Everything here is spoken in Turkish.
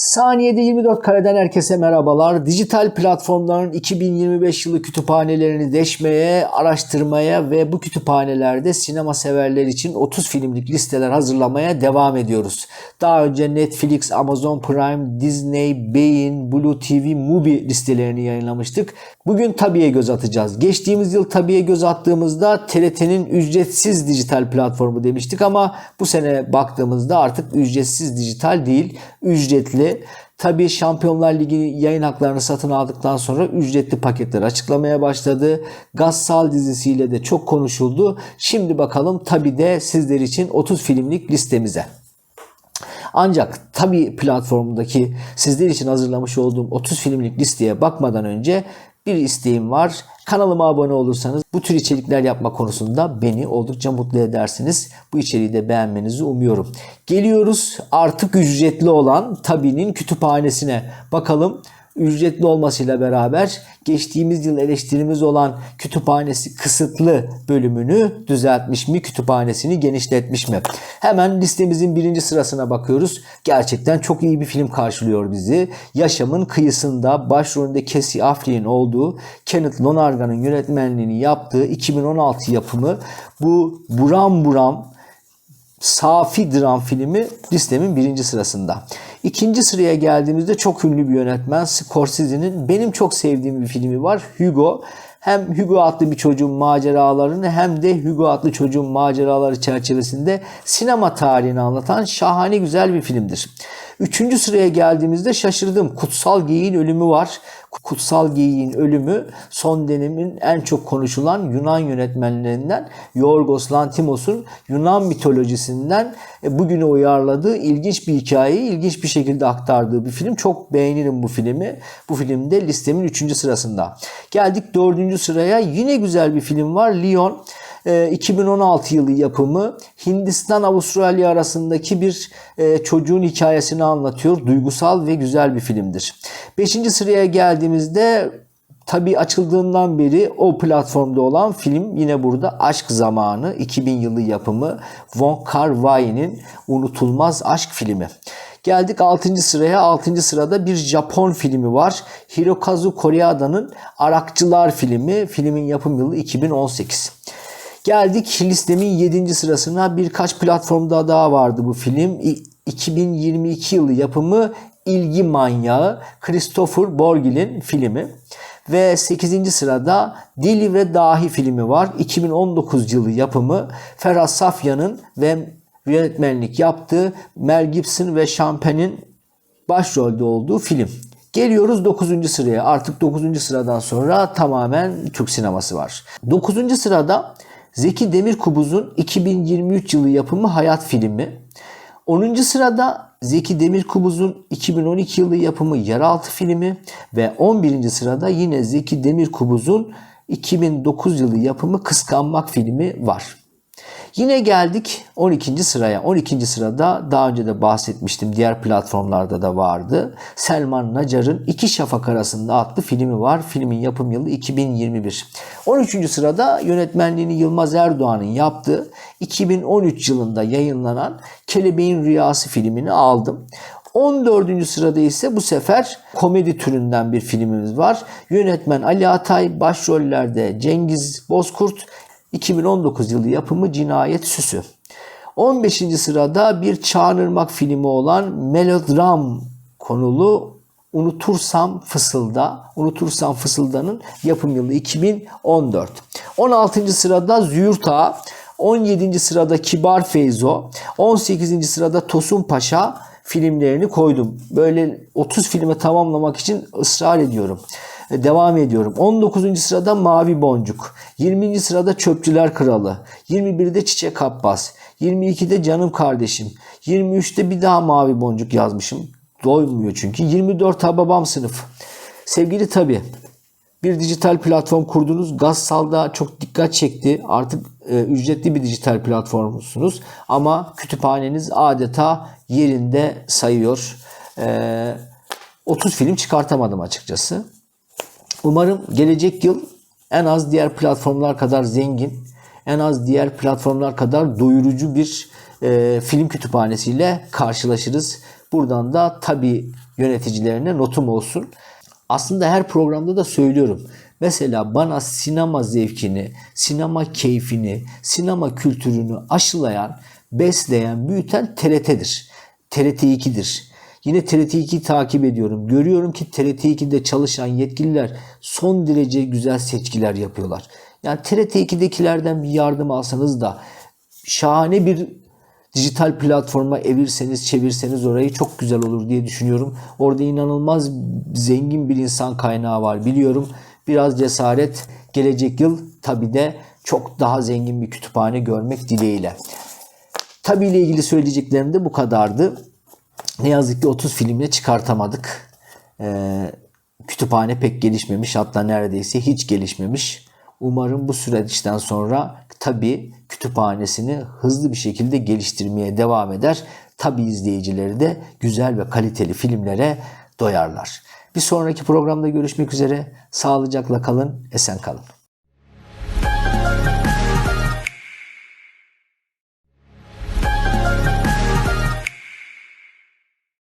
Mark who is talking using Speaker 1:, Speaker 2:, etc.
Speaker 1: Saniyede 24 kareden herkese merhabalar. Dijital platformların 2025 yılı kütüphanelerini deşmeye, araştırmaya ve bu kütüphanelerde sinema severler için 30 filmlik listeler hazırlamaya devam ediyoruz. Daha önce Netflix, Amazon Prime, Disney, Bein, Blue TV, Mubi listelerini yayınlamıştık. Bugün Tabi'ye göz atacağız. Geçtiğimiz yıl Tabi'ye göz attığımızda TRT'nin ücretsiz dijital platformu demiştik ama bu sene baktığımızda artık ücretsiz dijital değil, ücretli. Tabii Şampiyonlar Ligi yayın haklarını satın aldıktan sonra ücretli paketler açıklamaya başladı. Gassal dizisiyle de çok konuşuldu. Şimdi bakalım tabii de sizler için 30 filmlik listemize. Ancak tabi platformundaki sizler için hazırlamış olduğum 30 filmlik listeye bakmadan önce bir isteğim var. Kanalıma abone olursanız bu tür içerikler yapma konusunda beni oldukça mutlu edersiniz. Bu içeriği de beğenmenizi umuyorum. Geliyoruz artık ücretli olan Tabi'nin kütüphanesine. Bakalım ücretli olmasıyla beraber geçtiğimiz yıl eleştirimiz olan kütüphanesi kısıtlı bölümünü düzeltmiş mi? Kütüphanesini genişletmiş mi? Hemen listemizin birinci sırasına bakıyoruz. Gerçekten çok iyi bir film karşılıyor bizi. Yaşamın kıyısında başrolünde Casey Affleck'in olduğu Kenneth Lonergan'ın yönetmenliğini yaptığı 2016 yapımı bu buram buram Safi dram filmi listemin birinci sırasında. İkinci sıraya geldiğimizde çok ünlü bir yönetmen Scorsese'nin benim çok sevdiğim bir filmi var. Hugo. Hem Hugo adlı bir çocuğun maceralarını hem de Hugo adlı çocuğun maceraları çerçevesinde sinema tarihini anlatan şahane güzel bir filmdir. Üçüncü sıraya geldiğimizde şaşırdım. Kutsal Geyiğin Ölümü var. Kutsal Geyiğin Ölümü son dönemin en çok konuşulan Yunan yönetmenlerinden Yorgos Lanthimos'un Yunan mitolojisinden e, bugüne uyarladığı ilginç bir hikayeyi ilginç bir şekilde aktardığı bir film. Çok beğenirim bu filmi. Bu film de listemin üçüncü sırasında. Geldik dördüncü sıraya. Yine güzel bir film var. Lyon. 2016 yılı yapımı Hindistan Avustralya arasındaki bir e, çocuğun hikayesini anlatıyor. Duygusal ve güzel bir filmdir. Beşinci sıraya geldiğimizde tabii açıldığından beri o platformda olan film yine burada Aşk Zamanı 2000 yılı yapımı Wong Kar-wai'nin unutulmaz aşk filmi. Geldik 6. sıraya. 6. sırada bir Japon filmi var. Hirokazu Koreeda'nın Arakçılar filmi. Filmin yapım yılı 2018. Geldik listemin 7. sırasına. Birkaç platformda daha vardı bu film. 2022 yılı yapımı İlgi Manyağı Christopher Borgil'in filmi. Ve 8. sırada Dili ve Dahi filmi var. 2019 yılı yapımı Ferhat Safyan'ın ve yönetmenlik yaptığı Mel Gibson ve Champagne'in başrolde olduğu film. Geliyoruz 9. sıraya. Artık 9. sıradan sonra tamamen Türk sineması var. 9. sırada Zeki Demirkubuz'un 2023 yılı yapımı Hayat filmi. 10. sırada Zeki Demirkubuz'un 2012 yılı yapımı Yeraltı filmi ve 11. sırada yine Zeki Demirkubuz'un 2009 yılı yapımı Kıskanmak filmi var. Yine geldik 12. sıraya. 12. sırada daha önce de bahsetmiştim. Diğer platformlarda da vardı. Selman Nacar'ın İki Şafak Arasında adlı filmi var. Filmin yapım yılı 2021. 13. sırada yönetmenliğini Yılmaz Erdoğan'ın yaptığı 2013 yılında yayınlanan Kelebeğin Rüyası filmini aldım. 14. sırada ise bu sefer komedi türünden bir filmimiz var. Yönetmen Ali Atay, başrollerde Cengiz Bozkurt, 2019 yılı yapımı Cinayet Süsü. 15. sırada bir Çağınırmak filmi olan melodram konulu Unutursam Fısılda, Unutursam Fısılda'nın yapım yılı 2014. 16. sırada Züğürt Ağa, 17. sırada Kibar Feyzo, 18. sırada Tosun Paşa filmlerini koydum. Böyle 30 filme tamamlamak için ısrar ediyorum devam ediyorum. 19. sırada Mavi Boncuk. 20. sırada Çöpçüler Kralı. 21'de Çiçek Abbas. 22'de Canım Kardeşim. 23'te bir daha Mavi Boncuk yazmışım. Doymuyor çünkü. 24 Hababam Sınıf. Sevgili tabi bir dijital platform kurdunuz. Gazsal'da çok dikkat çekti. Artık e, ücretli bir dijital platformsunuz. Ama kütüphaneniz adeta yerinde sayıyor. E, 30 film çıkartamadım açıkçası. Umarım gelecek yıl en az diğer platformlar kadar zengin, en az diğer platformlar kadar doyurucu bir e, film kütüphanesiyle karşılaşırız. Buradan da tabi yöneticilerine notum olsun. Aslında her programda da söylüyorum. Mesela bana sinema zevkini, sinema keyfini, sinema kültürünü aşılayan, besleyen, büyüten TRT'dir. TRT 2'dir. Yine TRT 2'yi takip ediyorum. Görüyorum ki TRT 2'de çalışan yetkililer son derece güzel seçkiler yapıyorlar. Yani TRT 2'dekilerden bir yardım alsanız da şahane bir dijital platforma evirseniz çevirseniz orayı çok güzel olur diye düşünüyorum. Orada inanılmaz zengin bir insan kaynağı var biliyorum. Biraz cesaret gelecek yıl tabi de çok daha zengin bir kütüphane görmek dileğiyle. Tabi ile ilgili söyleyeceklerim de bu kadardı. Ne yazık ki 30 filmle çıkartamadık. Ee, kütüphane pek gelişmemiş hatta neredeyse hiç gelişmemiş. Umarım bu süreçten sonra tabi kütüphanesini hızlı bir şekilde geliştirmeye devam eder. Tabi izleyicileri de güzel ve kaliteli filmlere doyarlar. Bir sonraki programda görüşmek üzere. Sağlıcakla kalın, esen kalın.